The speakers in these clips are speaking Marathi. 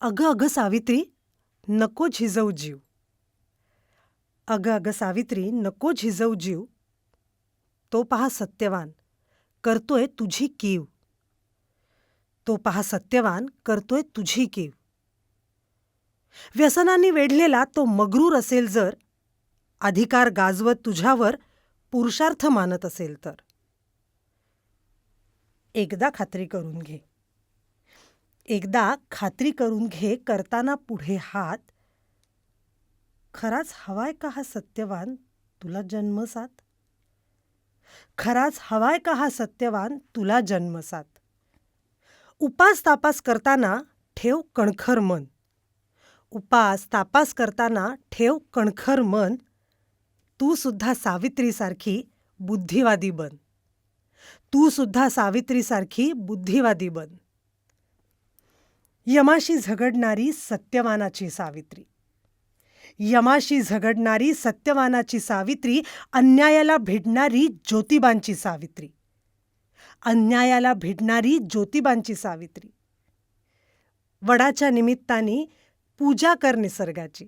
अगं अगं सावित्री नको झिजवू जीव. अगं अगं सावित्री नको झिजवू जीव. तो पहा सत्यवान करतोय तुझी कीव. तो पहा सत्यवान करतोय तुझी कीव. व्यसनांनी वेढलेला तो मगरूर असेल जर अधिकार गाजवत तुझ्यावर पुरुषार्थ मानत असेल तर. एकदा खात्री करून घे. एकदा खात्री करून घे करताना पुढे हात. खराच हवाय का हा सत्यवान? तुला जन्मसात खराच हवाय का हा सत्यवान? तुला जन्मसात उपास तापास करताना ठेव कणखर मन. उपास तापास करताना ठेव कणखर मन. तू सुद्धा सावित्रीसारखी बुद्धिवादी बन. तू सुद्धा सावित्रीसारखी बुद्धिवादी बन. यमाशी झगडणारी सत्यवानाची सावित्री. यमाशी झगडणारी सत्यवानाची सावित्री अन्यायाला भिडणारी ज्योतिबांची सावित्री. अन्यायाला भिडणारी ज्योतिबांची सावित्री. वडाच्या निमित्ताने पूजा कर निसर्गाची.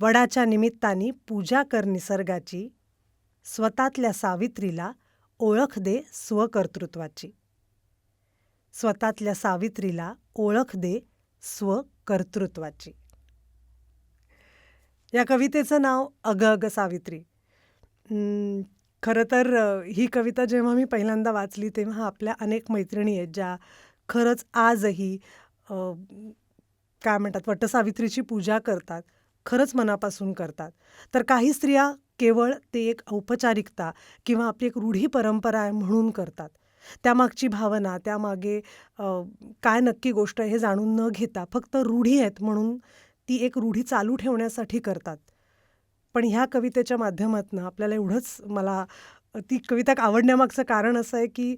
वडाच्या निमित्ताने पूजा कर निसर्गाची. स्वतातल्या सावित्रीला ओळख दे स्वकर्तृत्वाची. स्वतःतल्या सावित्रीला ओळख दे स्वकर्तृत्वाची. या कवितेचं नाव अगं अगं सावित्री. खरं तर ही कविता जेव्हा मी पहिल्यांदा वाचली तेव्हा आपल्या अनेक मैत्रिणी आहेत ज्या खरंच आजही काय म्हणतात वटसावित्रीची पूजा करतात खरंच मनापासून करतात. तर काही स्त्रिया केवळ ते एक औपचारिकता किंवा आपली एक रूढी परंपरा आहे म्हणून करतात. त्यामागची भावना त्यामागे काय नक्की गोष्ट आहे हे जाणून न घेता फक्त रूढी आहेत म्हणून ती एक रूढी चालू ठेवण्यासाठी करतात. पण ह्या कवितेच्या माध्यमातून आपल्याला एवढंच मला ती कविता आवडण्यामागचं कारण असं आहे की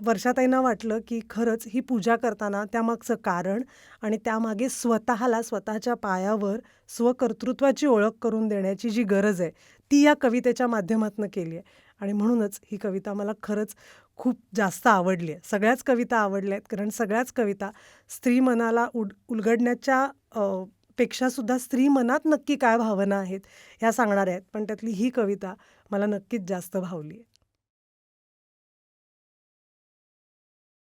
वर्षाताईंना वाटलं की खरंच ही पूजा करताना त्यामागचं कारण आणि त्यामागे स्वतःला स्वतःच्या पायावर स्वकर्तृत्वाची ओळख करून देण्याची जी गरज आहे ती या कवितेच्या माध्यमातून केली आहे. आणि म्हणूनच ही कविता मला खरंच खूप जास्त आवडली आहे. सगळ्याच कविता आवडल्या आहेत. कारण सगळ्याच कविता स्त्री मनाला उड उलगडण्याच्या पेक्षासुद्धा स्त्री मनात नक्की काय भावना आहेत ह्या सांगणाऱ्या आहेत. पण त्यातली ही कविता मला नक्कीच जास्त भावली आहे.